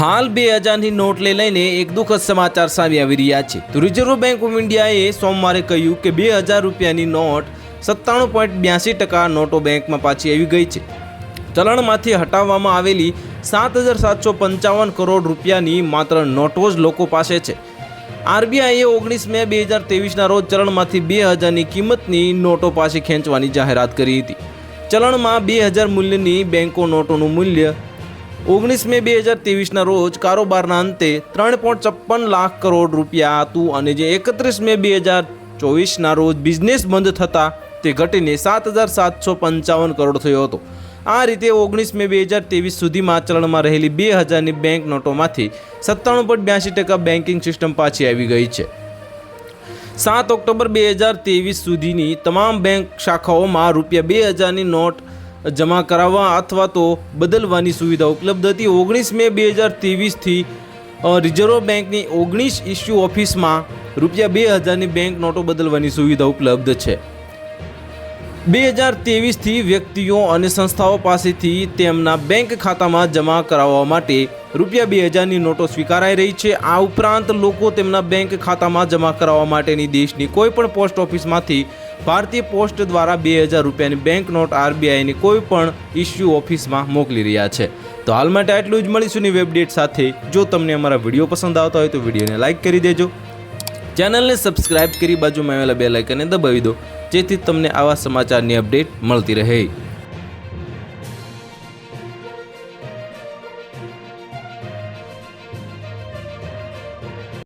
હાલ બે હજારની નોટ લઈ લઈને એક દુઃખદ સમાચાર સામે આવી રહ્યા છે. તો રિઝર્વ બેંક ઓફ ઇન્ડિયાએ સોમવારે કહ્યું કે બે હજાર રૂપિયાની નોટ સત્તાણું પોઈન્ટ બ્યાસી ટકા નોટો બેંકમાં પાછી આવી ગઈ છે. ચલણમાંથી હટાવવામાં આવેલી સાત હજાર સાતસો પંચાવન કરોડ રૂપિયાની માત્ર નોટો જ લોકો પાસે છે. આરબીઆઈએ ઓગણીસ મે બે હજાર તેવીસના રોજ ચલણમાંથી બે હજારની કિંમતની નોટો પાછી ખેંચવાની જાહેરાત કરી હતી. ચલણમાં બે હજાર મૂલ્યની બેંકો નોટોનું મૂલ્ય ઓગણીસ મે બે હજાર ત્રેવીસના રોજ કારોબારના અંતે ત્રણ પોઈન્ટ છપ્પન લાખ કરોડ રૂપિયા હતું અને જે એકત્રીસ મે બે હજાર ચોવીસના રોજ બિઝનેસ બંધ થતાં તે ઘટીને સાત હજાર સાતસો પંચાવન કરોડ થયો હતો. આ રીતે ઓગણીસ મે બે હજાર ત્રેવીસ સુધીમાં ચલણમાં રહેલી બે હજારની બેંક નોટોમાંથી સત્તાણું પોઈન્ટ બ્યાસી ટકા બેન્કિંગ સિસ્ટમ પાછી આવી ગઈ છે. સાત ઓક્ટોબર બે હજાર ત્રેવીસ સુધીની તમામ બેંક શાખાઓમાં રૂપિયા બે હજારની નોટ જમા કરાવવા અથવા તો બદલવાની સુવિધા ઉપલબ્ધ હતી. ઓગણીસ મે બે હજાર ત્રેવીસથી રિઝર્વ બેંકની ઓગણીસ ઇસ્યુ ઓફિસમાં રૂપિયા બે હજારની બેંક નોટો બદલવાની સુવિધા ઉપલબ્ધ છે. બે હજાર ત્રેવીસથી વ્યક્તિઓ અને સંસ્થાઓ પાસેથી તેમના બેંક ખાતામાં જમા કરાવવા માટે રૂપિયા બે હજારની નોટો સ્વીકારાઈ રહી છે. આ ઉપરાંત લોકો તેમના બેંક ખાતામાં જમા કરાવવા માટેની દેશની કોઈપણ પોસ્ટ ઓફિસમાંથી ભારતીય પોસ્ટ દ્વારા બે હજાર રૂપિયાની બેંક નોટ આરબીઆઈની કોઈ પણ ઇસ્યુ ઓફિસમાં મોકલી રહ્યા છે. તો હાલ માટે આટલું જ. મળીશું ની વેબડેટ સાથે. જો તમને અમારા વીડિયો પસંદ આવતા હોય તો વિડીયોને લાઇક કરી દેજો. ચેનલને સબસ્ક્રાઇબ કરી બાજુમાં આવેલા બે લાઇકને દબાવી દો. જેથી તમને આવા સમાચારની અપડેટ મળતી રહે.